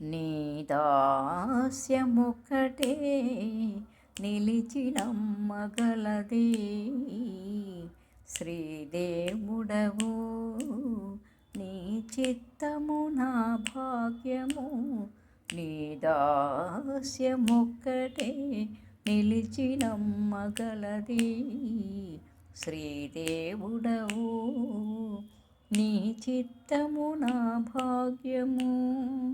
నీ దాస్యముక్కటే నిలిచినమ్మగలది. శ్రీదేవుడవు నీ చిత్తము నా భాగ్యము. నీ దాస్యముక్కటే నిలిచినమ్మగలది. శ్రీదేవుడవు నీ చిత్తము నా భాగ్యము.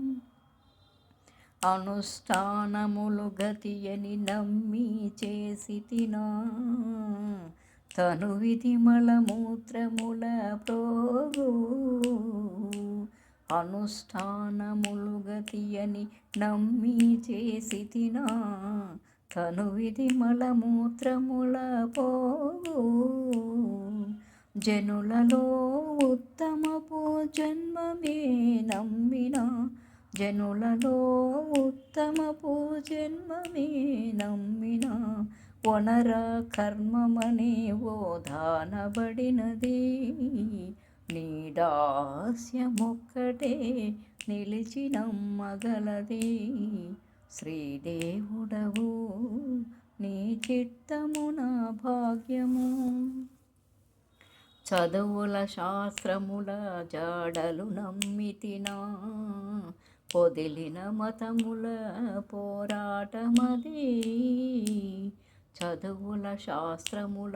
అనుష్ఠానములు గతియని నమ్మి చేసి తినా. తను విధి మలమూత్రముల ప్రోగు. అనుష్ఠానములు గతియని నమ్మి చేసి తినా. తను విధి మలమూత్రముల పోగు జనులలో ఉత్తమపు జన్మమే నమ్మిన. జనులలో ఉత్తమపు జన్మమే నమ్మిన వనర కర్మమనే ఓ దానబడినది. నీదాస్యమొక్కటే నిలిచినమ్మగలది శ్రీదేవుడవు నీ చిత్తము నా భాగ్యము. చదువుల శాస్త్రముల జాడలు నమ్మితినా పొదిలిన మతముల పోరాటమది. చదువుల శాస్త్రముల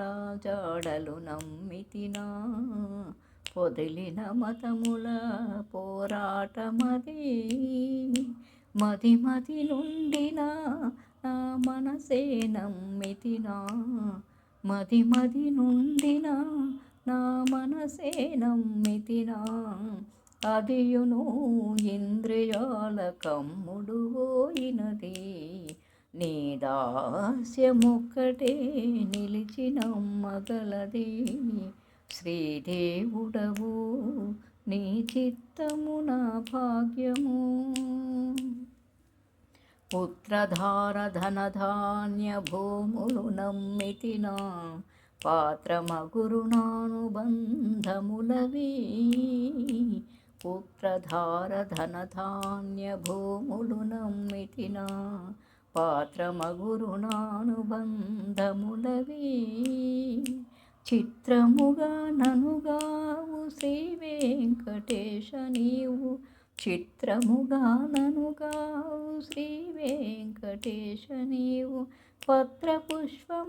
జాడలు నమ్మితినా. పొదిలిన మతముల పోరాటమది. మది మది నుండిన నా మనసే నమ్మితినా. మది మది నుండిన నా మనసే నమ్మితినా. అదియును ఇంద్రియాల కమ్ముడు పోయినది. నీ దాస్యమొక్కటే నిలిచినమ్మగలది శ్రీదేవుడవు నీ చిత్తము నా భాగ్యము. పుత్రధార ధనధాన్య భూములు నమ్మితినా పాత్రమగురునానుబంధములవి పుత్రధారధనధాన్యభూములు నమ్మిటినా భూములు చిత్రముగా ననుగావు శ్రీ వెంకటేశ నీవు చిత్రముగా ననుగావు శ్రీ వెంకటేశ నీవు పత్ర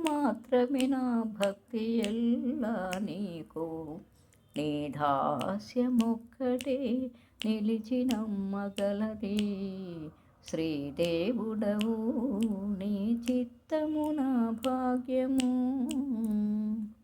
మాత్రమే నా భక్తి ఎల్లా నీకు నీ నిలిచిన మగలది. శ్రీదేవుడవు నీ చిత్తమున భాగ్యము.